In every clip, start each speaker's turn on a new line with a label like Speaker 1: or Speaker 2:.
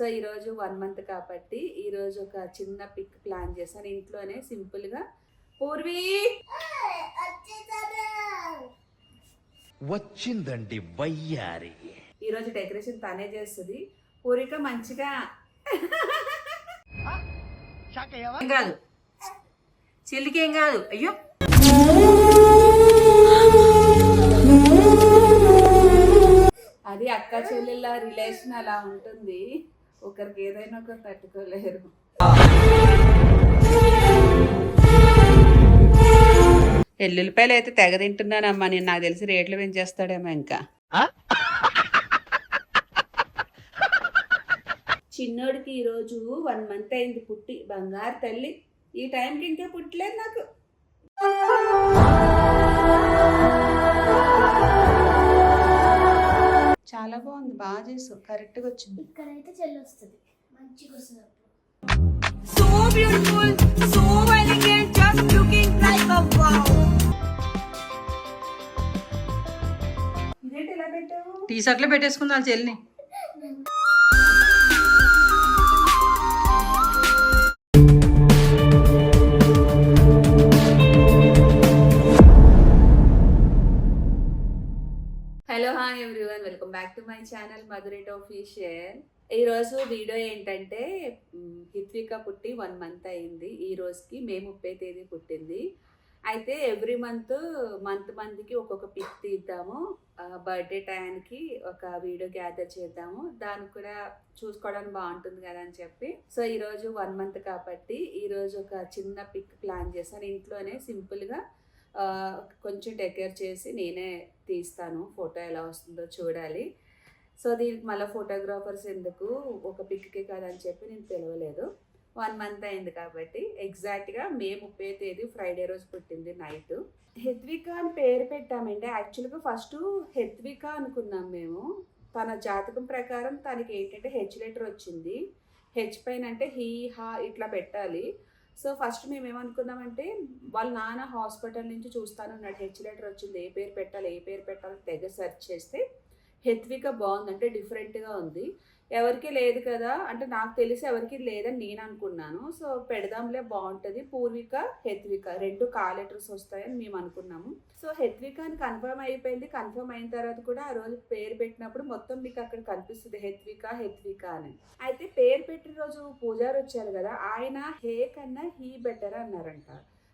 Speaker 1: So ఈరోజు one month కాబట్టి ఈరోజు ఒక చిన్న పిక్ ప్లాన్ చేశాను. ఇంట్లోనే సింపుల్గా పూర్వీ
Speaker 2: వచ్చిందండి వయ్యారి.
Speaker 1: ఈరోజు డెకరేషన్ తనే చేస్తుంది. పూరిక మంచిగా
Speaker 3: కాదు. చెల్లికి ఏం కాదు. అయ్యో.
Speaker 1: అది అక్క చెల్లెళ్ళ రిలేషన్ అలా ఉంటుంది. ఒకరికి ఏదైనా ఒకరు తట్టుకోలేరు. ఎల్లుల్లిపాయలు అయితే తెగ తింటున్నానమ్మా నేను నాకు తెలిసి రేట్లు పెంచేస్తాడేమో ఇంకా. చిన్నోడికి ఈరోజు వన్ మంత్ అయింది పుట్టి. బంగారు తల్లి. ఈ టైంకి ఇంకా పుట్టలేదు నాకు. చాలా బాగుంది. బాగా చేసావు. కరెక్ట్గా వచ్చింది.
Speaker 4: ఇక్కడైతే చెల్లి వస్తుంది. మంచిగా వస్తుంది
Speaker 5: So beautiful, so elegant, just looking like a wow.
Speaker 1: ఇదేంటి ఇలా పెట్టావు?
Speaker 3: టీ షర్ట్లో పెట్టేసుకుంది చెల్లిని.
Speaker 1: Hi everyone welcome back to my channel మధురేట్ official ఈరోజు వీడియో ఏంటంటే హిత్విక పుట్టి వన్ మంత్ అయింది. ఈ రోజుకి మే ముప్పై తేదీ పుట్టింది. అయితే ఎవ్రీ మంత్ మంత్ మంత్కి ఒక్కొక్క పిక్ తీద్దాము. బర్త్డే టైంకి ఒక వీడియో గ్యాదర్ చేద్దాము. దానికి కూడా చూసుకోవడానికి బాగుంటుంది కదా అని చెప్పి. సో ఈరోజు వన్ మంత్ కాబట్టి ఈరోజు ఒక చిన్న పిక్ ప్లాన్ చేశాను. ఇంట్లోనే సింపుల్గా కొంచెం డెకరేట్ చేసి నేనే తీస్తాను. ఫోటో ఎలా వస్తుందో చూడాలి. సో దీనికి మళ్ళీ ఫోటోగ్రాఫర్స్ ఎందుకు? ఒక పిక్కే అని చెప్పి నేను పిలవలేదు వన్ మంత్ అయింది కాబట్టి ఎగ్జాక్ట్గా మే ముప్పై తేదీ ఫ్రైడే రోజు పుట్టింది నైట్. హెత్విక అని పేరు పెట్టామండి. యాక్చువల్గా ఫస్ట్ హెత్విక అనుకున్నాం మేము. తన జాతకం ప్రకారం తనకి ఏంటంటే హెచ్ లెటర్ వచ్చింది. హెచ్ పైన అంటే హీ హా ఇట్లా పెట్టాలి. సో ఫస్ట్ మేము ఏమనుకున్నామంటే వాళ్ళ నాన్న హాస్పిటల్ నుంచి చూస్తాను అన్నాడు హెచ్ లెటర్ వచ్చింది ఏ పేరు పెట్టాలి ఏ పేరు పెట్టాలి తెగ సెర్చ్ చేస్తే హెత్విక బాగుంది అంటే డిఫరెంట్గా ఉంది. ఎవరికి లేదు కదా అంటే నాకు తెలిసి ఎవరికి లేదని నేను అనుకున్నాను. సో పెడదాంలే బాగుంటుంది. పూర్విక హెత్విక రెండు కాల్ లెటర్స్ వస్తాయని మేము అనుకున్నాము. సో హెత్విక అని కన్ఫర్మ్ అయిపోయింది. కన్ఫర్మ్ అయిన తర్వాత కూడా ఆ రోజు పేరు పెట్టినప్పుడు మొత్తం మీకు అక్కడ కనిపిస్తుంది హెత్విక హెత్విక అని. అయితే పేరు పెట్టిన రోజు పూజారి వచ్చారు కదా ఆయన హే కన్నా హీ బెటర్ అన్నారంట.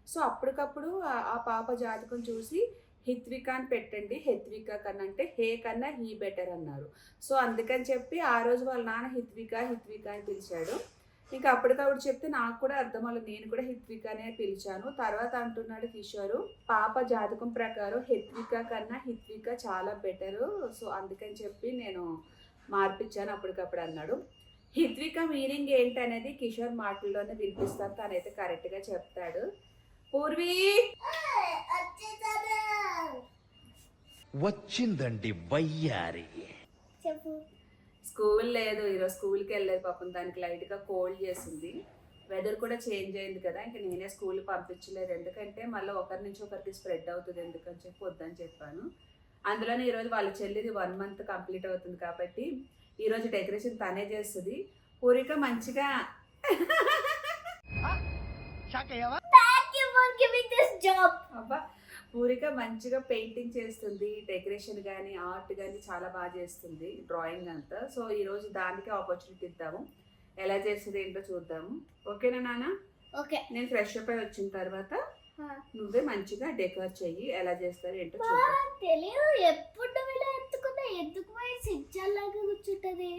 Speaker 1: సో అప్పటికప్పుడు ఆ పాప జాతకం చూసి హిత్విక అని పెట్టండి. హెత్విక కన్నా అంటే హే కన్నా హీ బెటర్ అన్నారు. సో అందుకని చెప్పి ఆ రోజు వాళ్ళ నాన్న హిత్విక హిత్విక అని పిలిచాడు. ఇంకా అప్పటికప్పుడు చెప్తే నాకు కూడా అర్థం అవ్వలేదు. నేను కూడా హిత్వికనే పిలిచాను. తర్వాత అంటున్నాడు కిషోరు పాప జాతకం ప్రకారం హెత్విక కన్నా హిత్విక చాలా బెటరు. సో అందుకని చెప్పి నేను మార్పించాను అప్పటికప్పుడు అన్నాడు. హిత్విక మీనింగ్ ఏంటి అనేది కిషోర్ మాటల్లోనే వినిపిస్తాను. తనైతే కరెక్ట్గా చెప్తాడు. పూర్వీ.
Speaker 2: వచ్చిందండి వయ్యారి.
Speaker 4: చెప్పు.
Speaker 1: స్కూల్ లేదు ఈరోజు స్కూల్కి వెళ్ళలేదు పాపం. దానికి లైట్గా కోల్డ్ చేసింది. వెదర్ కూడా చేంజ్ అయింది కదా ఇంకా నేనే స్కూల్ పంపించలేదు. ఎందుకంటే మళ్ళీ ఒకరి నుంచి ఒకరికి స్ప్రెడ్ అవుతుంది ఎందుకని చెప్పి వద్దని చెప్పాను. అందులోనే ఈరోజు వాళ్ళ చెల్లిది వన్ మంత్ కంప్లీట్ అవుతుంది కాబట్టి ఈరోజు డెకరేషన్ తనే చేస్తుంది. పూరిక మంచిగా
Speaker 4: జాబ్
Speaker 1: అబ్బా పూరిక మంచిగా పెయింటింగ్ చేస్తుంది డెకరేషన్ కానీ ఆర్ట్ కానీ చాలా బాగా చేస్తుంది డ్రాయింగ్ అంతా. సో ఈరోజు దానికి ఆపర్చునిటీ ఇద్దాము. ఎలా చేస్తుంది ఏంటో చూద్దాము. ఓకేనా నాన్న?
Speaker 4: ఓకే
Speaker 1: నేను ఫ్రెష్ అప్ అయి వచ్చిన తర్వాత నువ్వే మంచిగా డెకరేట్ చెయ్యి ఎలా చేస్తారు ఏంటో
Speaker 4: తెలియదు ఎప్పుడు ఇలా ఎత్తుకున్నా ఎందుకు పోయి కూర్చుంటది?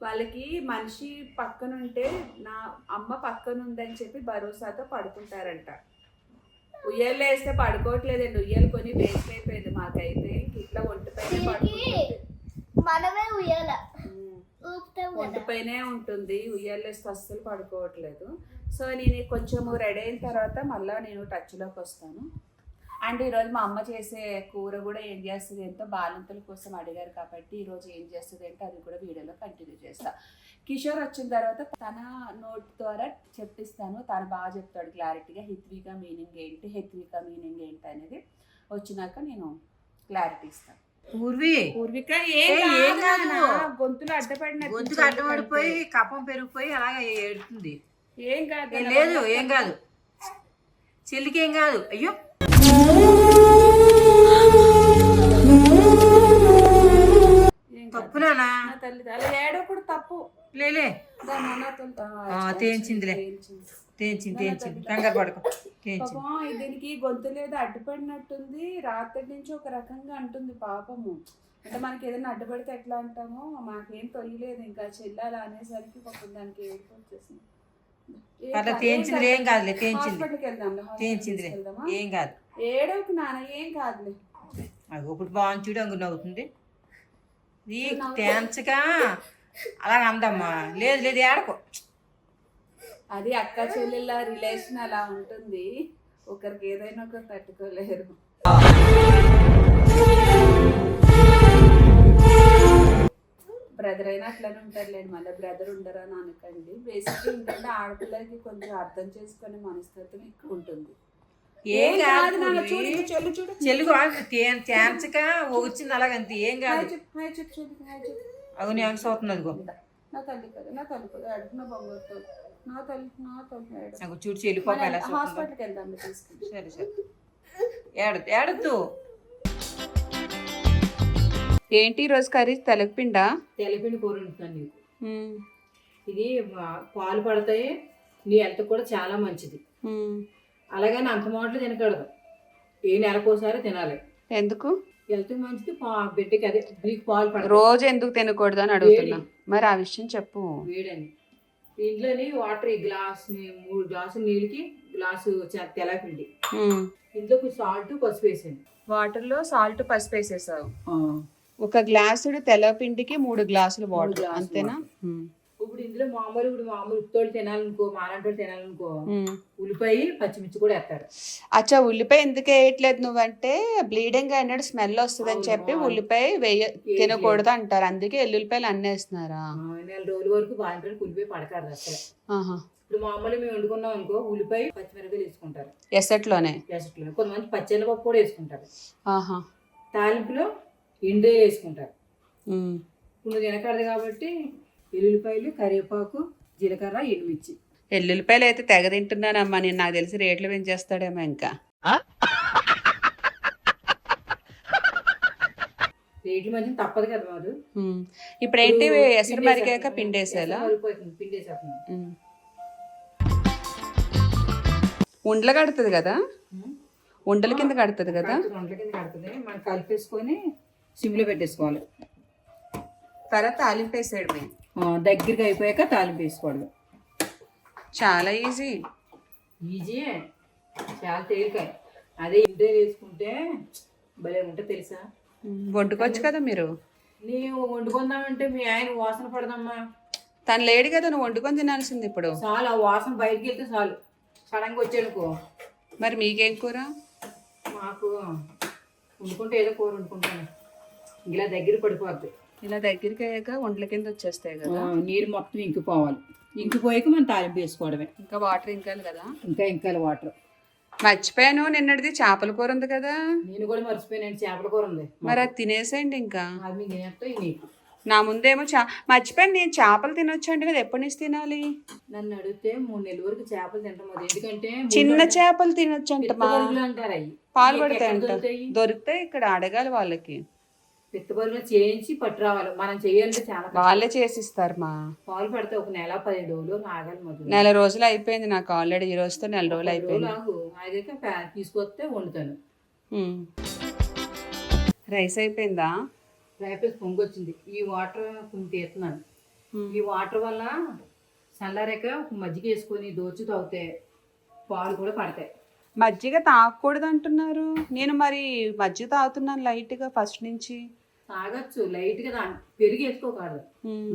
Speaker 1: వాళ్ళకి మనిషి పక్కన ఉంటే నా అమ్మ పక్కన ఉందని చెప్పి భరోసాతో పడుకుంటారంట. ఉయ్యాలు వేస్తే పడుకోవట్లేదండి. ఉయ్యాలు కొని వేస్ట్ అయిపోయింది మాకైతే. ఇట్లా ఒంటిపైన
Speaker 4: మనమే ఉయ్యాల.
Speaker 1: ఒంటిపైనే ఉంటుంది. ఉయ్యాలు వేస్తే అస్సలు పడుకోవట్లేదు. సో నేను కొంచెము రెడీ అయిన తర్వాత మళ్ళీ నేను టచ్లోకి వస్తాను. అండ్ ఈరోజు మా అమ్మ చేసే కూర కూడా ఏం చేస్తుంది ఎంతో బాలింతల కోసం అడిగారు కాబట్టి ఈరోజు ఏం చేస్తుంది అంటే అది కూడా వీడియోలో కంటిన్యూ చేస్తా. కిషోర్ వచ్చిన తర్వాత తన నోట్ ద్వారా చెప్పిస్తాను. తను బాగా చెప్తాడు క్లారిటీగా హిత్విక మీనింగ్ ఏంటి? హెత్విక మీనింగ్ ఏంటి అనేది వచ్చినాక నేను క్లారిటీ ఇస్తాను
Speaker 3: పూర్వి!
Speaker 1: పూర్విక. గొంతులో అడ్డపడినట్టు
Speaker 3: గొంతుకు అడ్డపడిపోయి కపం పెరిగిపోయి అలాగే ఏడుతుంది.
Speaker 1: ఏం కాదు
Speaker 3: లేదు ఏం కాదు. చెల్లికి ఏం కాదు. అయ్యో!
Speaker 1: ఏం కాదు.
Speaker 3: తప్పు. నానా
Speaker 1: నా తల్లి అలా ఏడప్పుడు తప్పు
Speaker 3: లేలే తేంచిందిలే.
Speaker 1: తేంచింది.
Speaker 3: తేంచింది కంగారు పడకు.
Speaker 1: దీనికి గొంతు లేదు అడ్డుపడినట్టుంది. రాత్రి నుంచి ఒక రకంగా అంటుంది పాపము. అంటే మనకి ఏదైనా అడ్డుపడితే ఎట్లా అంటామో మాకేం తొయ్యలేదు. ఇంకా చెల్లాలి అనేసరికి పాపం దానికి ఏడుపు వచ్చేసింది.
Speaker 3: అట్లా తేంచింది ఏం కాదులే తేంచింది తేంచిందిలే
Speaker 1: తీసుకెళ్దామా?
Speaker 3: ఏం కాదు.
Speaker 1: ఏడవకు నాన్న ఏం కాదులే.
Speaker 3: అది ఇప్పుడు బాగుంది చూడు అంగు నవ్వుతుంది. ఈ తేంచగా అలాగ అందమ్మా. లేదు లేదు ఏడకో.
Speaker 1: అది అక్క చెల్లెళ్ళ రిలేషన్ అలా ఉంటుంది. ఒకరికి ఏదైనా ఒకరు తట్టుకోలేరు. బ్రదర్ అయినా అట్లనే ఉంటారులేండి. మళ్ళీ బ్రదర్ ఉండరా అని అనకండి బేసిక్ ఏంటంటే ఆడపిల్లలకి కొంచెం అర్థం చేసుకునే మనస్తత్వం ఎక్కువ ఉంటుంది.
Speaker 3: ఏం కాదు
Speaker 1: చెల్లు చూడు
Speaker 3: చెల్లుగు వచ్చింది అలాగంతే. ఏం కాదు.
Speaker 1: హాయ్ చెప్పు హాయ్ చెప్పు చెల్లి హాయ్ చెప్పు.
Speaker 3: అవి నేను చూస్తుంది అదిగో.
Speaker 1: నా తల్లి కదా నా తల్లి కదా అడుగున బొమ్మతో నా తల్లి నా తల్లి ఏడు.
Speaker 3: నాకు చూడు చెల్లి పాప ఎలా చూస్తుందో.
Speaker 1: హాస్పిటల్కి వెళ్దాం తీసుకుని.
Speaker 3: సరే సరే. ఏడద్దు ఏడద్దు.
Speaker 1: ఏంటి రోజు కర్రీ? తెలగపిండా?
Speaker 3: తెల్లపిండి కూర వండుతాను నీకు. ఇది పాలు పడతాయి. నీ హెల్త్ కూడా చాలా మంచిది. అలాగని అంత మాటలు తినకూడదు. ఏ నెలకోసారి తినాలి.
Speaker 1: ఎందుకు?
Speaker 3: హెల్త్ మంచిది బిడ్డకి అదే నీకు పాలు పడతాయి.
Speaker 1: రోజు ఎందుకు తినకూడదు అని అడుగుతున్నా. మరి ఆ విషయం చెప్పు.
Speaker 3: వేడని దీంట్లోని వాటర్ ఈ గ్లాస్ మూడు గ్లాసులు నీళ్ళకి గ్లాసు ఇందులో కొంచెం సాల్ట్ పసుపు వేసాను
Speaker 1: వాటర్లో సాల్ట్ పసుపు వేసేసావు. ఒక గ్లాసుడు తెల్లపిండికి మూడు గ్లాసులు వాటర్
Speaker 3: గ్లాసులు
Speaker 1: అంతేనా?
Speaker 3: ఇప్పుడు ఇందులో మామూలు ఇప్పుడు మామూలు ఉత్తోళ్ళు తినాలనుకో మాలంటోళ్ళు తినాలనుకో ఉల్లిపాయ పచ్చిమిర్చి కూడా వేస్తారు.
Speaker 1: అచ్చా ఉల్లిపాయ ఎందుకు వేయట్లేదు నువ్వంటే బ్లీడింగ్ అయినట్టు స్మెల్ వస్తుంది అని చెప్పి. ఉల్లిపాయ వేయ తినకూడదు అంటారు. అందుకే ఎల్లుల్లిపాయలు అన్నేస్తున్నారా
Speaker 3: నెల రోజుల వరకు బాగా ఉల్లిపాయ పడకారు అసలు.
Speaker 1: ఆహా.
Speaker 3: ఇప్పుడు మామూలు మేము వండుకున్నాం అనుకో ఉల్లిపాయ పచ్చిమిరపకాయలు వేసుకుంటారు.
Speaker 1: ఎసట్లోనే?
Speaker 3: పెసట్లో కొంతమంది పచ్చెనపప్పు కూడా వేసుకుంటారు.
Speaker 1: ఆహా.
Speaker 3: తాలింపులో ఎండే వేసుకుంటారు. ఇప్పుడు నువ్వు తినకూడదు కాబట్టి ఎల్లుల్లిపాయలు కరివేపాకు జీలకర్ర ఎండుమిర్చి
Speaker 1: ఎల్లుల్లిపాయలు అయితే తెగ తింటున్నానమ్మా నేను నాకు తెలిసి రేట్లు పెంచేస్తాడేమో ఇంకా
Speaker 3: రేట్లు మంచి తప్పదు కదా
Speaker 1: ఉమ్. ఇప్పుడు ఏంటి ఎసరు. మరిగాక పిండేసేలా. ఉండలు కడుతుంది కదా. ఉండల కింద కడుతుంది కదా
Speaker 3: వంటల కింద కడుతుంది మనం కలిపేసుకొని సిమ్లో పెట్టేసుకోవాలి.
Speaker 1: తర్వాత తాలింపు వేసేయడమే
Speaker 3: ఆ, దగ్గరికి అయిపోయాక తాలింపు వేసుకోవడం
Speaker 1: చాలా ఈజీ.
Speaker 3: ఈజీయే చాలా తేలిక. అదే ఇంటే వేసుకుంటే భలే ఉంటుంది తెలుసా?
Speaker 1: వండుకోవచ్చు కదా మీరు?
Speaker 3: నీవు వండుకుందామంటే మీ ఆయన వాసన పడదమ్మా.
Speaker 1: తను లేడు కదా నువ్వు వండుకొని తినాల్సింది ఇప్పుడు.
Speaker 3: చాలు ఆ వాసన బయటికి వెళ్తే చాలు. సడన్గా వచ్చానుకో
Speaker 1: మరి మీకేం కూర?
Speaker 3: మాకు వండుకుంటే ఏదో కూర వండుకుంటాను. ఇలా దగ్గర పడిపోద్ది.
Speaker 1: ఇలా దగ్గరికి అయ్యాక వంటల కింద వచ్చేస్తాయి కదా.
Speaker 3: నీరు మొత్తం ఇంకిపోవాలి. ఇంకిపోయాక మనం తాలింపు వేసుకోవడమే.
Speaker 1: ఇంకా వాటర్ ఇంకాలి కదా.
Speaker 3: ఇంకా ఇంకా వాటర్.
Speaker 1: మర్చిపోయాను నిన్నటిది చేపల కూర ఉంది కదా.
Speaker 3: నేను కూడా మర్చిపోయాను చేపల కూర ఉంది.
Speaker 1: మరి అది తినేసేయండి ఇంకా.
Speaker 3: అది మీకు
Speaker 1: నా ముందేమో చా మర్చిపోయాను నేను చేపలు తినొచ్చు అంటే కదా ఎప్పటి నుంచి తినాలి?
Speaker 3: నన్ను అడిగితే మూడు నెలల వరకు చేపలు తింటాం ఎందుకంటే
Speaker 1: చిన్న చేపలు తినొచ్చు
Speaker 3: అవి.
Speaker 1: పాలు పడతాయి అంట?
Speaker 3: దొరుకుతాయి
Speaker 1: ఇక్కడ అడగాలి వాళ్ళకి.
Speaker 3: పిత్తబరుగులు చేయించి పట్టు రావాలి మనం చేయాలంటే చాలా.
Speaker 1: వాళ్ళే చేసిస్తారు మా.
Speaker 3: పాలు పడితే ఒక నెల పదిహేను రోజులు ఆగాలి మొదలు.
Speaker 1: నెల రోజులు అయిపోయింది నాకు ఆల్రెడీ. ఈ రోజుతో నెల రోజులు అయిపోయింది.
Speaker 3: ఆగు. ఆగాక తీసుకొస్తే వండుతాను.
Speaker 1: రైస్ అయిపోయిందా?
Speaker 3: రైపేసి పొంగొచ్చింది. ఈ వాటర్ కొంచెం తీస్తున్నాను. ఈ వాటర్ వల్ల చల్లారాక మజ్జిగ వేసుకొని దోచి తాగితే పాలు కూడా పడతాయి.
Speaker 1: మజ్జిగ తాగకూడదు అంటున్నారు నేను మరి మజ్జిగ తాగుతున్నాను లైట్గా ఫస్ట్ నుంచి.
Speaker 3: తాగొచ్చు లైట్గా దా పెరుగు వేసుకోకూడదు.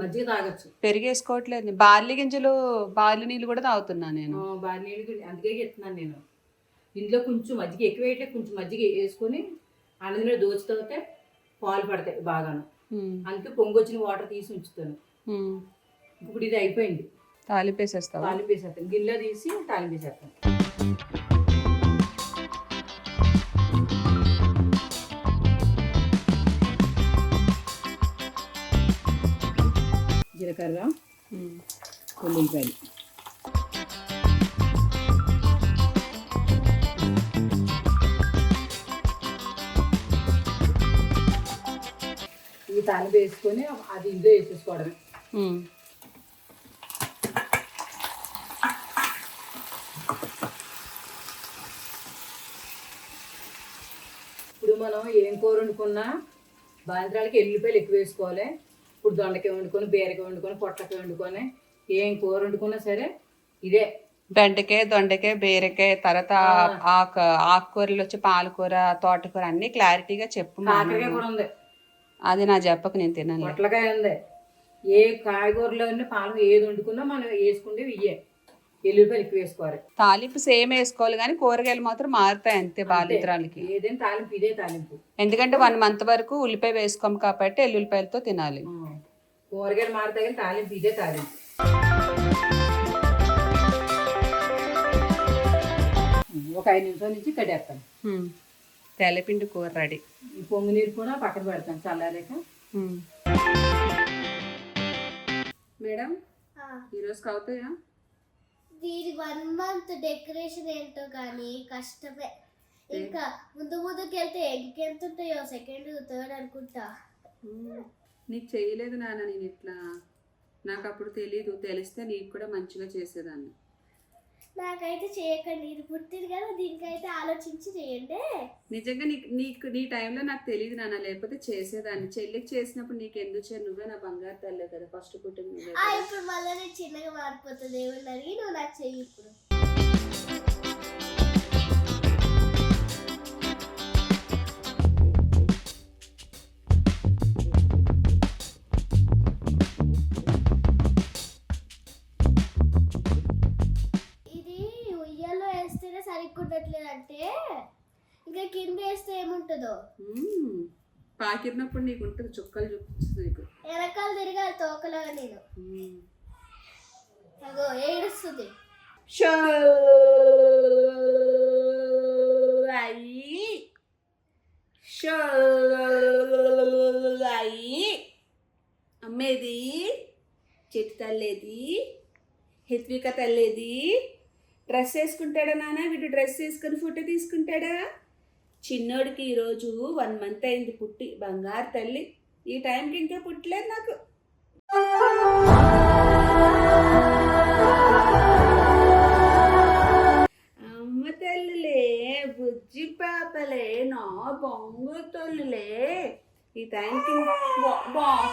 Speaker 3: మజ్జిగ తాగొచ్చు.
Speaker 1: పెరుగు వేసుకోవట్లేదు బార్లీ గింజలు బార్లీ నీళ్ళు కూడా తాగుతున్నాను నేను.
Speaker 3: బాగా నీళ్ళు అందుకే చెప్తున్నాను నేను. ఇందులో కొంచెం మజ్జిగ ఎక్కువ వేయటే కొంచెం మజ్జిగ వేసుకొని అన్నదిలో దోచి తాగితే పాలు పడతాయి బాగాను. అందుకే పొంగొచ్చిన వాటర్ తీసి ఉంచుతాను. ఇప్పుడు ఇది అయిపోయింది.
Speaker 1: తాలిపేసేస్తావా
Speaker 3: తాలింపు వేసేస్తాను. గిన్నెలో తీసి తాలింపు జీలకర్ర ఉల్లిపాయలు. ఈ తాలింపు వేసుకొని అది ఇందులో వేసేసుకోవడమే. ఇప్పుడు మనం ఏం కూర వండుకున్నా బాంద్రాలకి ఎల్లిపాయలు ఎక్కువ వేసుకోవాలి. ఇప్పుడు దొండకాయ వండుకొని బీరకాయ వండుకొని పొట్టకాయ వండుకొని ఏం కూర వండుకున్నా సరే ఇదే.
Speaker 1: బెండకాయ దొండకాయ బీరకాయ తర్వాత ఆకు ఆకుకూరలు వచ్చి పాలకూర తోటకూర అన్ని క్లారిటీగా చెప్పు
Speaker 3: కాకరకాయ కూడా ఉంది.
Speaker 1: అది నా చెప్పకు నేను తినను
Speaker 3: పొట్లకాయ ఉంది. ఏ కాయగూరలో పాలు ఏది వండుకున్నా మనం వేసుకుంటే ఇయ్యే. ఎక్కువ వేసుకోవాలి.
Speaker 1: తాలింపు సేమ్ వేసుకోవాలి కానీ కూరగాయలు మాత్రం మారుతాయి అంతే బాలింతరాలకి
Speaker 3: ఏదైనా తాలింపు ఇదే తాలింపు.
Speaker 1: ఎందుకంటే వన్ మంత్ వరకు ఉల్లిపాయ వేసుకోము కాబట్టి ఎల్లుల్లిపాయలతో తినాలి.
Speaker 3: కూరగాయలు మారుతాయి కానీ తాలింపు ఇదే తాలింపు. ఒక ఐదు నిమిషాల నుంచి కడేస్తాను.
Speaker 1: తెల్లపిండి కూర రెడీ.
Speaker 3: ఈ పొంగు నీరు కూడా పక్కన పెడతాను చల్లారాక.
Speaker 1: మేడం ఈరోజు అవుతాయా
Speaker 4: దీని వన్ మంత్ డెకరేషన్ ఏంటో కానీ కష్టమే. ఇంకా ముందు ముందుకు వెళ్తే ఇంకెంత ఉంటాయో సెకండ్ థర్డ్ అనుకుంటా.
Speaker 1: నీకు చేయలేదు నాన్న నేను ఇట్లా. నాకు అప్పుడు తెలీదు. తెలిస్తే నీకు కూడా మంచిగా చేసేదాన్ని.
Speaker 4: నాకైతే చేయకండి. ఇది పుట్టింది కదా దీనికైతే ఆలోచించి చేయండి.
Speaker 1: నిజంగా నీకు నీకు నీ టైంలో నాకు తెలియదు నాన్న. లేకపోతే చేసేదాన్ని. చెల్లికి చేసినప్పుడు నీకు ఎందుకు చే నువ్వే నా బంగారు తల్లే కదా ఫస్ట్ పుట్టింది.
Speaker 4: ఇప్పుడు మళ్ళీ నేను చిన్నగా మారిపోతుంది ఏమన్నా అడిగి నువ్వు నాకు చెయ్యి ఇప్పుడు.
Speaker 1: మ్మ్. పాకిరినప్పుడు నీకు ఉంటుంది చుక్కలు చూపిస్తుంది నీకు.
Speaker 4: వెనకాల తిరగాలి తోకలాగా నేను. అగో ఏడుస్తుంది.
Speaker 1: అయ్యి. అయ్యి. అమ్మేది? చెట్టు తల్లేది? హిత్విక తల్లేది? డ్రెస్ వేసుకుంటాడా నాన్న? వీడు డ్రెస్ వేసుకొని ఫోటో తీసుకుంటాడా? చిన్నోడికి ఈరోజు వన్ మంత్ అయింది పుట్టి. బంగారు తల్లి. ఈ టైంకి ఇంకా పుట్టలేదు నాకు. అమ్మ తల్లులే బుజ్జి పాపలే నా బొంగు తల్లులే ఈ టైంకి బా-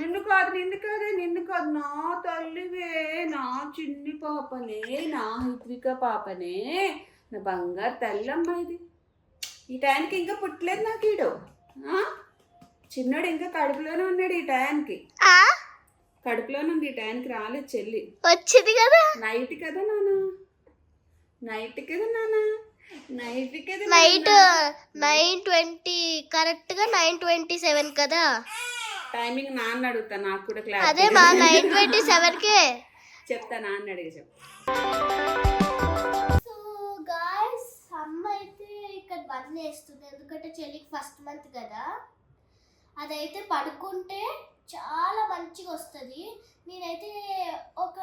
Speaker 1: నిన్ను కాదు నిన్ను కాదు నిన్ను కాదు. నా తల్లివే నా చిన్ని పాపనే నా హిత్విక పాపనే. నా బంగారు తల్లి అమ్మ ఇది. ఈ టైంకి ఇంకా పుట్టలేదు నాకు ఈడు? చిన్నోడు ఇంకా కడుపులోనే ఉన్నాడు ఈ టైంకి కడుపులోనే ఉంది ఈ టైంకి రాలేదు చెల్లి.
Speaker 4: వచ్చింది కదా?
Speaker 1: నైట్ కదా నాన్న? నైట్ కదా నాన్న? నైట్ కదా
Speaker 4: నైట్ నైన్ ట్వంటీ కరెక్ట్గా నైన్ ట్వంటీ సెవెన్ కదా?
Speaker 1: టైమింగ్ నాన్న అడుగుతా నాకు కూడా
Speaker 4: అదే
Speaker 1: క్లాస్
Speaker 4: మా నైన్ ట్వంటీ సెవెన్ కే.
Speaker 1: చెప్తా నాన్న అడిగి చెప్తా
Speaker 4: ఇక్కడ వేస్తుంది ఎందుకంటే చెల్లికి ఫస్ట్ మంత్ కదా. అదైతే పడుకుంటే చాలా మంచిగా వస్తుంది. నేనైతే ఒక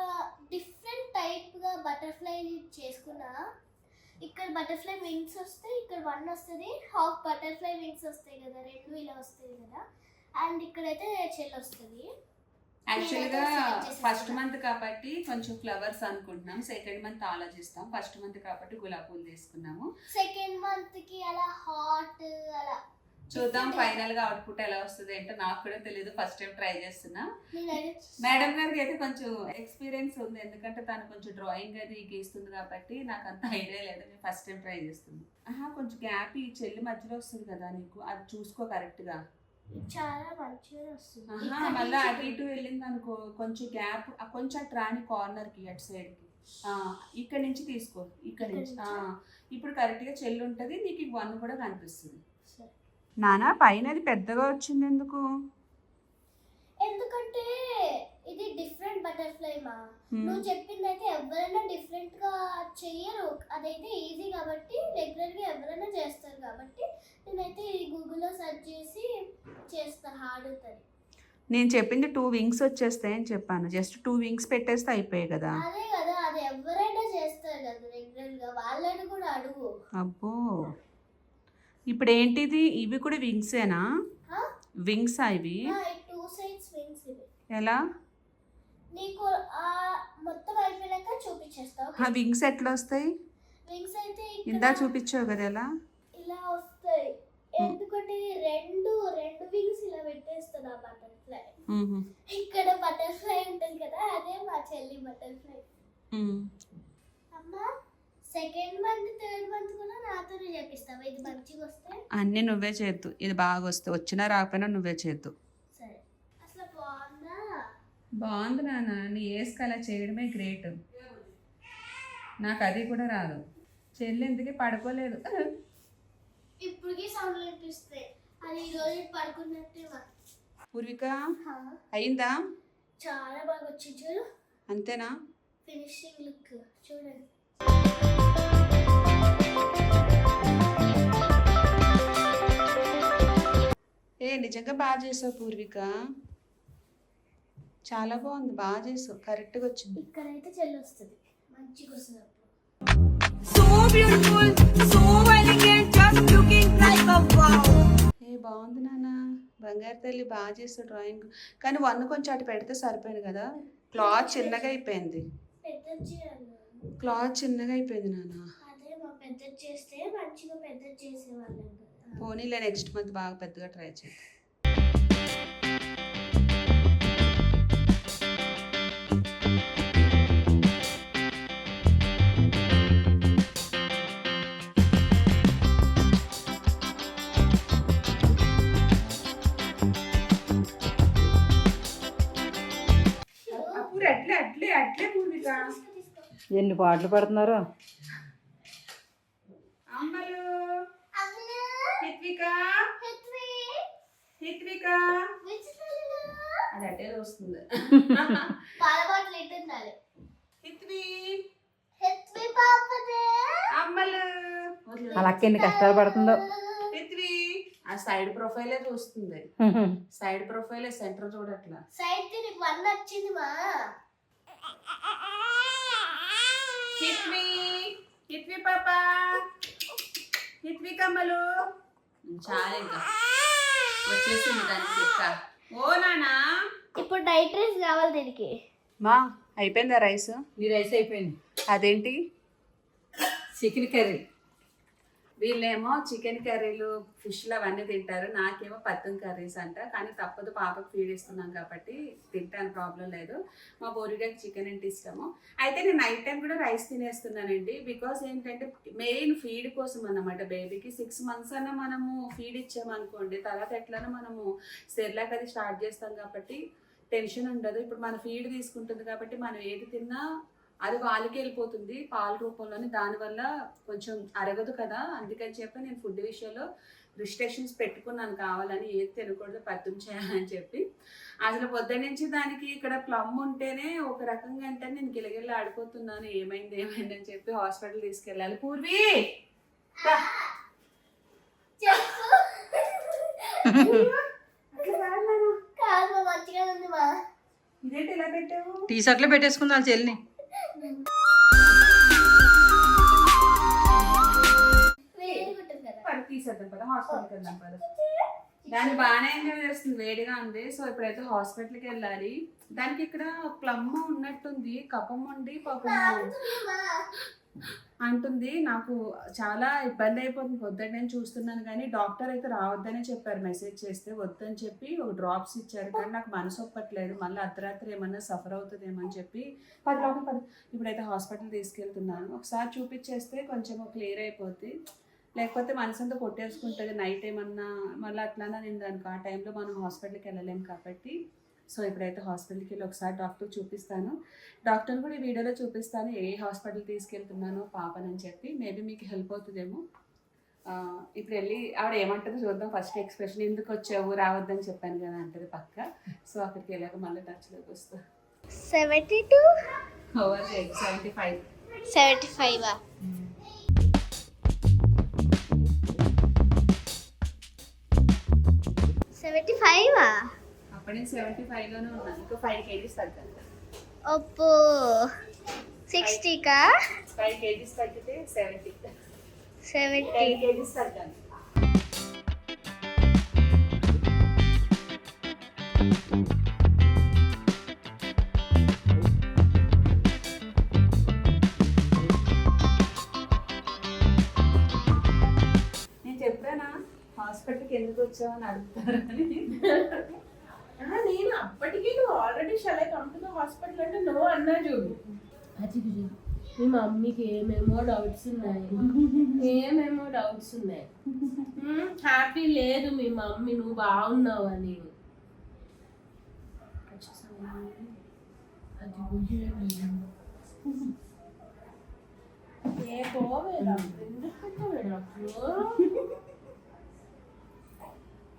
Speaker 4: డిఫరెంట్ టైప్గా బటర్ఫ్లై చేసుకున్నా. ఇక్కడ బటర్ఫ్లై వింగ్స్ వస్తాయి ఇక్కడ వన్ వస్తుంది హాఫ్ బటర్ఫ్లై వింగ్స్ వస్తాయి కదా రెండు ఇలా వస్తాయి కదా. అండ్ ఇక్కడైతే చెల్లి వస్తుంది.
Speaker 1: యాక్చువల్గా. ఫస్ట్ మంత్ కాబట్టి కొంచెం ఫ్లవర్స్ అనుకుంటున్నాం. సెకండ్ మంత్ ఆలోచిస్తాం. ఫస్ట్ మంత్ కాబట్టి గులాబీ పూలు తీసుకున్నాము.
Speaker 4: సెకండ్ మంత్కి అలా హాట్ అలా
Speaker 1: చూద్దాం ఫైనల్గా అవుట్పుట్ ఎలా వస్తుంది ఏంటో నాకు కూడా తెలియదు ఫస్ట్ టైం ట్రై చేస్తున్నా. మేడం గారికి అయితే కొంచెం ఎక్స్పీరియన్స్ ఉంది. ఎందుకంటే తను కొంచెం డ్రాయింగ్ అది గీస్తుంది కాబట్టి నాకు అంత ఐడియా లేదు. నేను ఫస్ట్ టైం ట్రై చేస్తుంది ఆహా కొంచెం గ్యాప్ ఈ చెల్లి మధ్యలో వస్తుంది కదా నీకు. అది చూసుకో కరెక్ట్గా.
Speaker 4: చాలా మంచిగా వస్తుంది.
Speaker 1: మళ్ళీ అటు ఇటు వెళ్ళింది అనుకో కొంచెం గ్యాప్ కొంచెం అటు రాని కార్నర్కి అటు సైడ్కి. ఆ, ఇక్కడ నుంచి తీసుకో ఇక్కడ నుంచి? ఇప్పుడు కరెక్ట్గా చెల్లి ఉంటది నీకు వన్ కూడా కనిపిస్తుంది. నానా పైన అది పెద్దగా వచ్చింది ఎందుకు?
Speaker 4: ఎందుకంటే బటర్ఫ్లై మా.
Speaker 1: Hmm.
Speaker 4: నువ్వు చెప్పింది అయితే ఎవరైనా డిఫరెంట్గా చెయ్యరు. అదైతే ఈజీ కాబట్టి రెగ్యులర్గా ఎవరైనా చేస్తారు కాబట్టి నేనైతే ఈ గూగుల్లో సెర్చ్ చేసి చేస్తా హార్డ్ అవుతుంది
Speaker 1: నేను చెప్పింది టూ వింగ్స్ వచ్చేస్తాయని చెప్పాను. జస్ట్ టూ వింగ్స్ పెట్టేస్తే అయిపోయాయి కదా.
Speaker 4: అదే కదా అది ఎవరైనా చేస్తారు కదా రెగ్యులర్గా. వాళ్ళని కూడా అడుగు.
Speaker 1: అబ్బో! ఇప్పుడు ఏంటిది ఇవి? కూడా వింగ్సేనా వింగ్స్ ఇవి. ఎలా?
Speaker 4: నీకు మొత్తం అయిపోయాక చూపించేస్తావు
Speaker 1: ఆ వింగ్స్ ఎట్లా వస్తాయి
Speaker 4: వింగ్స్ అయితే
Speaker 1: ఇందా చూపించావు కదా ఎలా?
Speaker 4: ఇలా వస్తాయి. ఎందుకంటే రెండు రెండు వింగ్స్ ఇలా పెట్టేస్తున్నా బటర్ఫ్లై. ఇక్కడ బటర్ఫ్లై ఉంటుంది కదా అదే మా చెల్లి బటర్ఫ్లై.
Speaker 1: మ్మ్.
Speaker 4: అమ్మ సెకండ్ మంత్ థర్డ్ మంత్ కూడా నాతోనే చేపిస్తావా? ఇది మంచిగా వస్తే?
Speaker 1: అన్నీ నువ్వే చేద్దు ఇది బాగా వస్తే. వచ్చినా రాకపోయినా నువ్వే చేద్దు
Speaker 4: బాగుంది
Speaker 1: నాన్న నీ ఏసుకు అలా చేయడమే గ్రేట్. నాకు అది కూడా రాదు. చెల్లి ఎందుకే పడుకోలేదు?
Speaker 4: ఇప్పటికీ సౌండ్ అది పడుకున్నట్టే
Speaker 1: పూర్విక అయిందా?
Speaker 4: చాలా బాగా వచ్చింది చూడు.
Speaker 1: అంతేనా?
Speaker 4: ఫినిషింగ్ లుక్ చూడండి.
Speaker 1: ఏ నిజంగా బాగా చేసావు పూర్విక. చాలా బాగుంది బాగా చేసావు. కరెక్ట్గా వచ్చింది.
Speaker 4: ఇక్కడైతే చెల్లి వస్తుంది. మంచిగా వస్తుంది
Speaker 5: So beautiful, so elegant, just looking like a wow.
Speaker 1: ఏ బాగుంది నాన్న. బంగారు తల్లి బాగా చేసావు డ్రాయింగ్ కానీ వన్ కొంచెం అటు పెడితే సరిపోయింది కదా. క్లాత్ చిన్నగా అయిపోయింది. క్లాత్ చిన్నగా అయిపోయింది నాన్న.
Speaker 4: అదే మా పెద్ద చేస్తే మంచిగా పెద్ద చేసేవాళ్ళం కదా.
Speaker 1: పోనీలే నెక్స్ట్ మంత్ బాగా పెద్దగా ట్రై అట్లే అట్లే అట్లే పూర్విక
Speaker 3: ఎన్ని పాటలు పడుతున్నారో?
Speaker 1: అమ్మలు. హిత్విక. హిత్విక. అది అట్టే వస్తుంది.
Speaker 4: పాల బాటిల్ ఎటు ఉండాలి.
Speaker 1: హిత్వి.
Speaker 4: హెత్వి పాపదే.
Speaker 1: అమ్మలు.
Speaker 3: అలా ఎన్ని కష్టాలు పడుతుందో.
Speaker 1: హిత్వి. ఆ సైడ్ ప్రొఫైలే చూస్తుంది. సైడ్ ప్రొఫైలే సెంటర్ చూడట్లా.
Speaker 4: సైడ్ తిరిగి వన్ వచ్చింది మా
Speaker 1: హిత్వి హిత్వి పాప. హిత్వి కమ్మలు చాలా వచ్చేసింది దానికి ఓ నానా.
Speaker 4: ఇప్పుడు నైట్ రైస్ కావాలి దీనికి.
Speaker 1: మా అయిపోయిందా రైస్?
Speaker 3: నీ రైస్ అయిపోయింది.
Speaker 1: అదేంటి?
Speaker 3: Chicken curry.
Speaker 1: వీళ్ళేమో చికెన్ కర్రీలు ఫిష్లు అవన్నీ తింటారు. నాకేమో పత్తం కర్రీస్ అంట. కానీ తప్పదు పాపకు ఫీడ్ ఇస్తున్నాం కాబట్టి తింటాను ప్రాబ్లం లేదు. మా బోరిగాకి చికెన్ అంటే ఇష్టము. అయితే నేను నైట్ టైం కూడా రైస్ తినేస్తున్నానండి. బికాస్ ఏంటంటే మెయిన్ ఫీడ్ కోసం అన్నమాట బేబీకి సిక్స్ మంత్స్ అన్న మనము ఫీడ్ ఇచ్చామనుకోండి తర్వాత ఎట్లనో మనము సెర్లాక్ అది స్టార్ట్ చేస్తాం కాబట్టి టెన్షన్ ఉండదు. ఇప్పుడు మన ఫీడ్ తీసుకుంటుంది కాబట్టి మనం ఏది తిన్నా అది వాళ్ళకి వెళ్ళిపోతుంది పాల రూపంలోని. దానివల్ల కొంచెం అరగదు కదా. అందుకని చెప్పి నేను ఫుడ్ విషయంలో రిస్ట్రిక్షన్స్ పెట్టుకున్నాను. కావాలని ఏది తినకూడదు పత్యం చేయాలని చెప్పి. అసలు పొద్దు నుంచి దానికి ఇక్కడ ప్లమ్ ఉంటేనే ఒక రకంగా అంటే నేను గిలగిల్ల ఆడిపోతున్నాను. ఏమైంది ఏమైంది అని చెప్పి హాస్పిటల్ తీసుకెళ్ళాలి. పూర్వీ!
Speaker 3: టీ షర్ట్లో పెట్టేసుకుంది చెల్లిని.
Speaker 1: తీసేద్దాం పద హాస్పిటల్కి వెళ్దాం పద. దాన్ని బాగానే ఎంజాయ్ చేస్తుంది వేడిగా ఉంది. సో ఇప్పుడైతే హాస్పిటల్కి వెళ్ళాలి. దానికి ఇక్కడ ప్లమ్ ఉన్నట్టుంది కఫం ఉండి పాపం అంటుంది. నాకు చాలా ఇబ్బంది అయిపోతుంది పొద్దున్న నేను చూస్తున్నాను కానీ డాక్టర్ అయితే రావద్దనే చెప్పారు. మెసేజ్ చేస్తే వద్దని చెప్పి ఒక డ్రాప్స్ ఇచ్చారు కానీ నాకు మనసు ఒప్పట్లేదు. మళ్ళీ అర్ధరాత్రి ఏమన్నా సఫర్ అవుతుందేమో అని చెప్పి పది లోపల పది. ఇప్పుడైతే హాస్పిటల్ తీసుకెళ్తున్నాను. ఒకసారి చూపించేస్తే కొంచెం క్లియర్ అయిపోద్ది. లేకపోతే మనసంతా కొట్టేసుకుంటుంది నైట్ ఏమన్నా మళ్ళీ అట్లానే నేను దానికి ఆ టైంలో మనం హాస్పిటల్కి వెళ్ళలేము కాబట్టి. సో ఇప్పుడైతే హాస్పిటల్కి వెళ్ళి ఒకసారి డాక్టర్ చూపిస్తాను. డాక్టర్ కూడా ఈ వీడియోలో చూపిస్తాను ఏ హాస్పిటల్ తీసుకెళ్తున్నానో పాపనని చెప్పి. మేబీ మీకు హెల్ప్ అవుతుందేమో. ఇప్పుడు వెళ్ళి ఆవిడ ఏమంటుందో చూద్దాం. ఫస్ట్ ఎక్స్ప్రెషన్ ఎందుకు వచ్చావు? రావద్దని చెప్పాను కదా అంటది పక్క. సో అక్కడికి వెళ్ళాక మళ్ళీ టచ్లోకి వస్తా.
Speaker 4: Seventy two
Speaker 1: seventy five
Speaker 4: seventy five seventy five
Speaker 1: అప్పటి నుంచి సెవెంటీ ఫైవ్లోనే ఉన్నాను ఇంకా ఫైవ్ కేజీస్ తగ్గాను
Speaker 4: ఒప్పు సిక్స్టీకా?
Speaker 1: ఫైవ్ కేజీస్ తగ్గితే సెవెంటీ.
Speaker 4: సెవెంటీ.
Speaker 1: కేజీస్ తగ్గాను హాస్పిటల్కి ఎందుకు వచ్చావని అడుగుతారని
Speaker 6: ఆహా, నేను అప్పటికి నువ్వు ఆల్రెడీ షలై కమ్ టు ద హాస్పిటల్ అంటే నో అన్నా చూడు. మీ మమ్మీకి ఏమేమో డౌట్స్ ఉన్నాయి. ఏమేమో డౌట్స్ ఉన్నాయి. హ్యాపీ లేదు మీ మమ్మీ నువ్వు బాగున్నావు అని. ఏ పోవేలా ఎందుకు పెట్టావేలా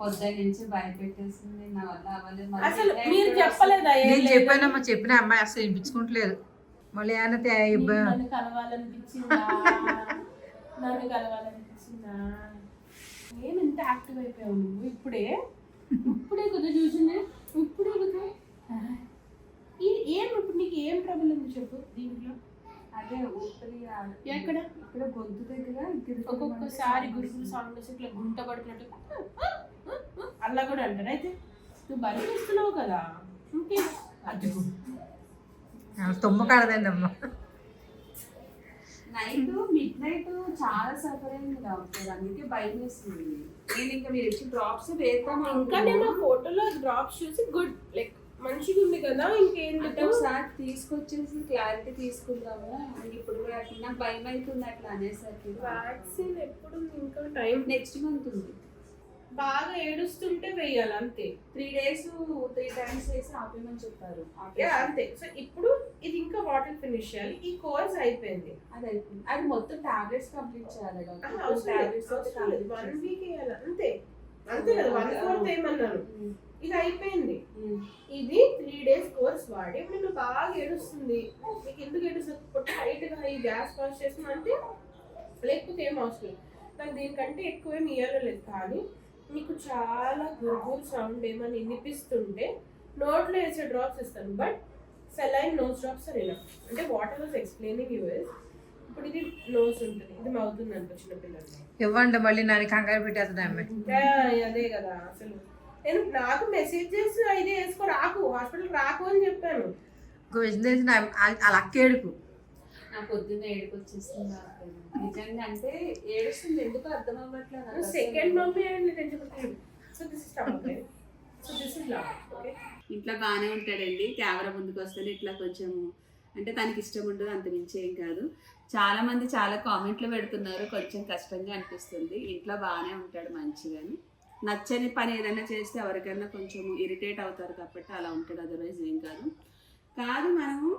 Speaker 1: పొద్దున్న నుంచి భయపెట్టేసింది నా వల్ల అవ్వలేదు. మళ్ళీ
Speaker 6: అసలు
Speaker 1: night
Speaker 6: మీరు
Speaker 1: కూడా
Speaker 6: చెప్పలేదా ఏం
Speaker 3: నేను? చెప్పానమ్మా చెప్పిన అమ్మాయి అసలు వినిపించుకోవట్లేదు మళ్ళీ ఏమన్నా తే-
Speaker 6: నీకు
Speaker 3: ఇబ్బ-
Speaker 6: నన్ను కలవాలనిపించిందా? నన్ను కలవాలనిపించిందా? ఏం ఇంత యాక్టివ్ అయిపోయావు నువ్వు? ఇప్పుడే? ఇప్పుడే కదా చూసింది? ఇప్పుడే కదా? ఈ- ఏం ఇప్పుడు నీకు ఏం ట్రబుల్ ఉంది చెప్పు దీంట్లో?
Speaker 1: అదే ఊపిరి
Speaker 6: ఎక్కడ?
Speaker 1: ఇక్కడ గొంతు దగ్గర గిరుకులు
Speaker 6: ఒక్కొక్కసారి గురుగురు సౌండ్ వస్తే ఇట్లా గుంట పడుతున్నట్టు అలా కూడా అంటారు అయితే? నువ్వు భరిస్తున్నావు కదా. ఇంకే అది
Speaker 3: తుమ్మ కాడదండి అమ్మ?
Speaker 1: నైట్ మిడ్ నైట్ చాలా సఫర్ అయింది డాక్టర్. అందుకే భయం వేస్తుంది నేను ఇంకా మీరు ఇచ్చిన డ్రాప్స్ వేద్దాం
Speaker 6: ఇంకా నేను ఫోటోలో డ్రాప్స్ చూసి గుడ్ లైక్ మంచిగా ఉంది కదా ఇంకేందుకు
Speaker 1: ఒకసారి తీసుకొచ్చేసి క్లారిటీ తీసుకుందాము? ఇప్పుడు కూడా నాకు భయం అవుతుంది అట్లా అనేసరికి.
Speaker 6: వ్యాక్సిన్ ఎప్పుడు ఇంకా టైం?
Speaker 1: నెక్స్ట్ మంత్ ఉంది.
Speaker 6: బాగా ఏడుస్తుంటే వేయాలి అంతే.
Speaker 1: త్రీ డేస్ త్రీ టైమ్స్ వేసి ఆపేయమని చెప్పారు.
Speaker 6: అంతే. సో ఇప్పుడు ఇది ఇంకా వాటర్ ఫినిష్ చేయాలి. ఈ కోర్స్ అయిపోయింది.
Speaker 1: అది అయిపోయింది. అది మొత్తం టాబ్లెట్స్ కంప్లీట్ చేయాలి టాబ్లెట్స్
Speaker 6: లేదు. వన్ వీక్ వేయాలి. అంతే. అంతే కదా. వన్ ఫోర్త్ ఏమన్నాను? ఇది అయిపోయింది. ఇది త్రీ డేస్ కోర్స్ వాడి. ఇప్పుడు నువ్వు బాగా ఏడుస్తుంది. నీకు ఎందుకు ఏడుస్తుంది? పొట్ట హైట్గా ఈ గ్యాస్ పాస్ చేస్తున్నా అంటే లేకపోతే ఏం అవసరం నాకు దీనికంటే ఎక్కువ ఏమి ఇయ్యాలి కానీ నీకు చాలా గురుగురు సౌండ్ ఏమని వినిపిస్తుంటే నోట్లో వేసే డ్రాప్స్ ఇస్తాను. బట్ సెలైన్ నోస్ డ్రాప్స్ అని అంటే వాటర్ వాజ్ ఎక్స్ప్లెయినింగ్ యూఎస్ ఇప్పుడు ఇది నోస్ ఉంటుంది. ఇది మౌత్ ఉంది అనుకో చిన్నపిల్లలు
Speaker 3: ఇవ్వండి మళ్ళీ నన్ను కంగారు పెట్టేస్తుంది
Speaker 6: అదే కదా అసలు. నేను నాకు మెసేజ్ చేసి ఇదే వేసుకో రాకు హాస్పిటల్ రాకు అని చెప్పాను.
Speaker 3: కొంచెం తెలిసిన అలా అక్కేడుకు
Speaker 1: నాకు పొద్దున్న ఏడుపు వచ్చేస్తుంది. నిజంగా అంటే ఏడుస్తుంది ఎందుకు అర్థం అవ్వట్లేదు.
Speaker 6: Second mummy and tension so this is stomach so this is love okay
Speaker 1: ఇంట్లో బాగానే ఉంటాడండి. కెమెరా ముందుకు వస్తే ఇట్లా కొంచెం అంటే తనకి ఇష్టం ఉండదు అంత మించి ఏం కాదు. చాలా మంది చాలా కామెంట్లు పెడుతున్నారు. కొంచెం కష్టంగా అనిపిస్తుంది. ఇంట్లో బాగానే ఉంటాడు మంచిగాని. నచ్చని పని ఏదైనా చేస్తే ఎవరికైనా కొంచెం ఇరిటేట్ అవుతారు కాబట్టి అలా ఉంటాడు అదర్వైజ్ ఏం కాదు. కాదు మనము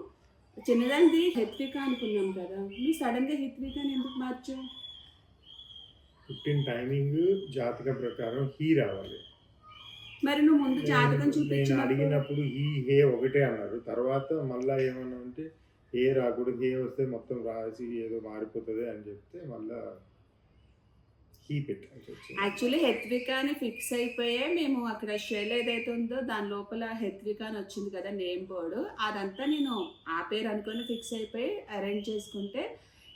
Speaker 1: చిన్నదానికి హెత్విక అనుకున్నాం కదా. నువ్వు సడన్గా హిత్వికని ఎందుకు మార్చావు?
Speaker 7: పుట్టిన టైమింగ్ జాతక ప్రకారం హీ రావాలి.
Speaker 1: మరి నువ్వు ముందు జాతకం
Speaker 7: నేను-
Speaker 1: చూపించినప్పుడు
Speaker 7: అడిగినప్పుడు ఈ హే ఒకటే అన్నారు. తర్వాత మళ్ళా ఏమన్నా అంటే హే రాకూడదు హే వస్తే మొత్తం రాసి ఏదో మారిపోతుంది అని చెప్తే మళ్ళా పెట్టాల్సి వచ్చింది
Speaker 1: యాక్చువల్లీ హెత్విక అని ఫిక్స్ అయిపోయే మేము అక్కడ షెల్ ఏదైతే ఉందో దాని లోపల హెత్విక అని వచ్చింది కదా నేమ్ బోర్డు అదంతా నేను ఆ పేరు అనుకొని ఫిక్స్ అయిపోయి అరేంజ్ చేసుకుంటే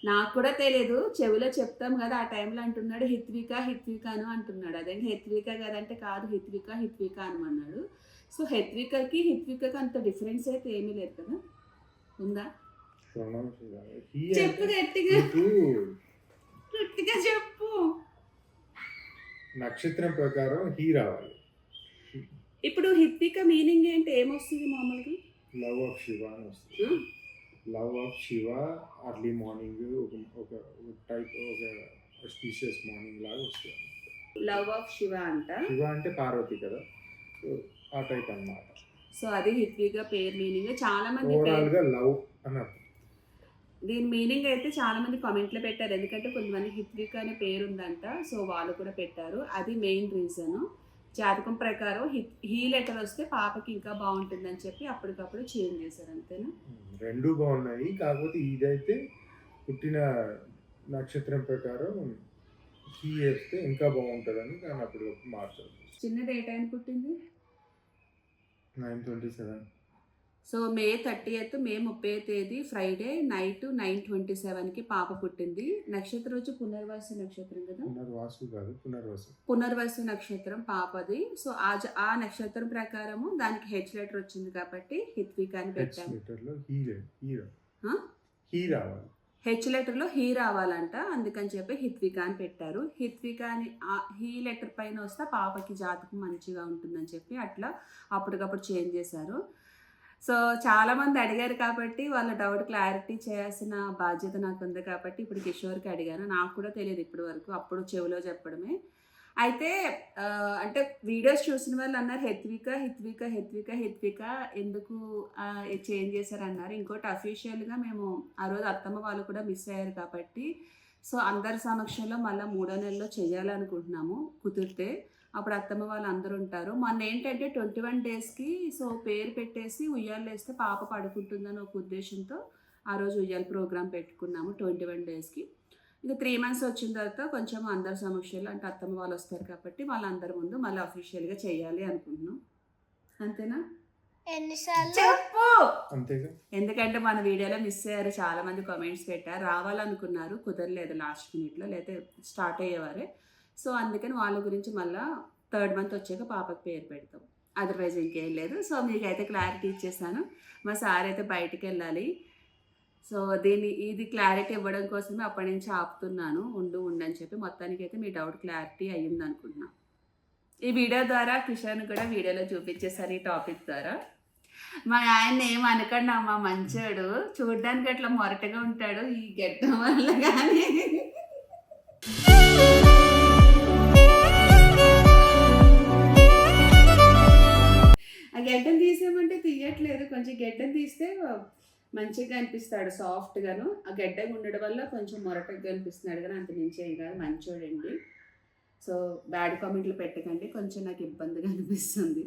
Speaker 1: నాకు కూడా తెలియదు. చెవిలో చెప్తాం కదా ఆ టైంలో అంటున్నాడు హిత్విక హిత్విక అను అంటున్నాడు. అదే హెత్విక కదంటే కాదు హిత్విక హిత్విక అనమన్నాడు సో హెత్వికకి హిత్వికకి అంత డిఫరెన్స్ అయితే ఏమీ లేదు కదా. ఉందా? చెప్పు గట్టిగా. గట్టిగా చెప్పు.
Speaker 7: నక్షత్రం ప్రకారం హీ రావాలి.
Speaker 1: ఇప్పుడు హిత్విక మీనింగ్ ఏంటి? ఏమొస్తుంది మామూలుగా?
Speaker 7: లవ్ ఆఫ్ శివ అని వస్తుంది? Love of Shiva early morning ఒక టైప్ ఒక స్పీషియస్ మార్నింగ్ లాగా వస్తుంది.
Speaker 1: లవ్ ఆఫ్ శివ అంట.
Speaker 7: శివ అంటే పార్వతి కదా? ఆ టైప్ అన్నమాట.
Speaker 1: సో అది హిత్విక పేరు మీనింగ్ చాలా మంది
Speaker 7: ఓవరాల్
Speaker 1: పేరు
Speaker 7: గా లవ్ అని అర్థం.
Speaker 1: దీని మీనింగ్ అయితే చాలా మంది కామెంట్లో పెట్టారు. ఎందుకంటే కొంతమంది హిత్విక అనే పేరు ఉందంట సో వాళ్ళు కూడా పెట్టారు. అది మెయిన్ రీజన్ జాతకం ప్రకారం హిత్ హీ లెటర్ వస్తే పాపకి ఇంకా బాగుంటుందని చెప్పి అప్పటికప్పుడు చేంజ్ చేశారు. అంతేనా?
Speaker 7: రెండు బాగున్నాయి. కాకపోతే ఇదైతే పుట్టిన నక్షత్రం ప్రకారం హీ వేస్తే ఇంకా బాగుంటుందని దాన్ని అప్పుడు మార్చాలి
Speaker 1: చిన్న డేట్ అయిన పుట్టింది?
Speaker 7: Nine twenty seven.
Speaker 1: So May thirty eighth May ముప్పై తేదీ ఫ్రైడే నైట్ నైన్ ట్వంటీ సెవెన్కి పాప పుట్టింది. నక్షత్రం వచ్చి పునర్వాసు నక్షత్రం కదా?
Speaker 7: పునర్వాసు కాదు పునర్వాసు.
Speaker 1: పునర్వసు నక్షత్రం పాపది. సో ఆ ఆ నక్షత్రం ప్రకారము దానికి హెచ్ లెటర్ వచ్చింది కాబట్టి హిత్విక అని
Speaker 7: హెచ్
Speaker 1: పెట్టాము. హెచ్ లెటర్లో హీ రావాలంట. అందుకని చెప్పి హిత్విక అని పెట్టారు. హిత్విక అని హీ లెటర్ పైన వస్తే పాపకి జాతకం మంచిగా ఉంటుందని చెప్పి అట్లా అప్పటికప్పుడు చేంజ్ చేశారు. సో చాలామంది అడిగారు కాబట్టి వాళ్ళ డౌట్ క్లారిటీ చేయాల్సిన బాధ్యత నాకు ఉంది కాబట్టి ఇప్పుడు కిషోర్కి అడిగాను. నాకు కూడా తెలియదు ఇప్పటి వరకు. అప్పుడు చెవిలో చెప్పడమే. అయితే అంటే వీడియోస్ చూసిన వాళ్ళు అన్నారు హెత్విక హిత్విక హెత్విక హెత్విక ఎందుకు చేంజ్ చేశారన్నారు. ఇంకోటి అఫీషియల్గా మేము ఆ రోజు అత్తమ్మ వాళ్ళు కూడా మిస్ అయ్యారు కాబట్టి సో అందరి సమక్షంలో మళ్ళీ మూడో నెలలో చేయాలనుకుంటున్నాము కుదిరితే. అప్పుడు అత్తమ్మ వాళ్ళు అందరూ ఉంటారు మొన్న ఏంటంటే ట్వంటీ వన్ డేస్కి సో పేరు పెట్టేసి ఉయ్యాలు వేస్తే పాప పడుకుంటుందని ఒక ఉద్దేశంతో ఆ రోజు ఉయ్యాల ప్రోగ్రామ్ పెట్టుకున్నాము ట్వంటీ వన్ డేస్కి. ఇంకా త్రీ మంత్స్ వచ్చిన తర్వాత కొంచెం అందరి సమక్షంలో అంటే అత్తమ్మ వాళ్ళు వస్తారు కాబట్టి వాళ్ళందరి ముందు మళ్ళీ అఫీషియల్గా చేయాలి అనుకుంటున్నాం. అంతేనా?
Speaker 4: ఎన్నిసార్లు?
Speaker 1: చెప్పు! ఎందుకంటే మన వీడియోలో మిస్ అయ్యారు చాలా మంది కామెంట్స్ పెట్టారు. రావాలనుకున్నారు కుదరలేదు లాస్ట్ మినిట్లో లేకపోతే స్టార్ట్ అయ్యేవారే. సో అందుకని వాళ్ళ గురించి మళ్ళీ థర్డ్ మంత్ వచ్చాక పాపకి పేరు పెడతాం. అదర్వైజ్ ఇంకేం లేదు. సో మీకైతే క్లారిటీ ఇచ్చేసాను. మా సార్ అయితే బయటికి వెళ్ళాలి. సో దీన్ని ఇది క్లారిటీ ఇవ్వడం కోసమే అప్పటి నుంచి ఆపుతున్నాను. ఉండు ఉండని చెప్పి మొత్తానికి అయితే మీ డౌట్ క్లారిటీ అయ్యింది అనుకుంటున్నాను ఈ వీడియో ద్వారా కిషాన్ కూడా వీడియోలో చూపించేసారు ఈ టాపిక్ ద్వారా. మా ఆయన ఏం అమ్మ మంచోడు. చూడడానికి అట్లా మొరటగా ఉంటాడు ఈ గెడ్డం వల్ల కానీ. గెడ్డం తీసామంటే తీయట్లేదు. కొంచెం గెడ్డం తీస్తే మంచిగా అనిపిస్తాడు సాఫ్ట్గాను. ఆ గడ్డగా ఉండడం వల్ల కొంచెం మొరటగా అనిపిస్తున్నాడు కానీ అంత మించి ఏం కాదు. మంచోడండి. సో బ్యాడ్ కామెంట్లు పెట్టకండి. కొంచెం నాకు ఇబ్బందిగా అనిపిస్తుంది.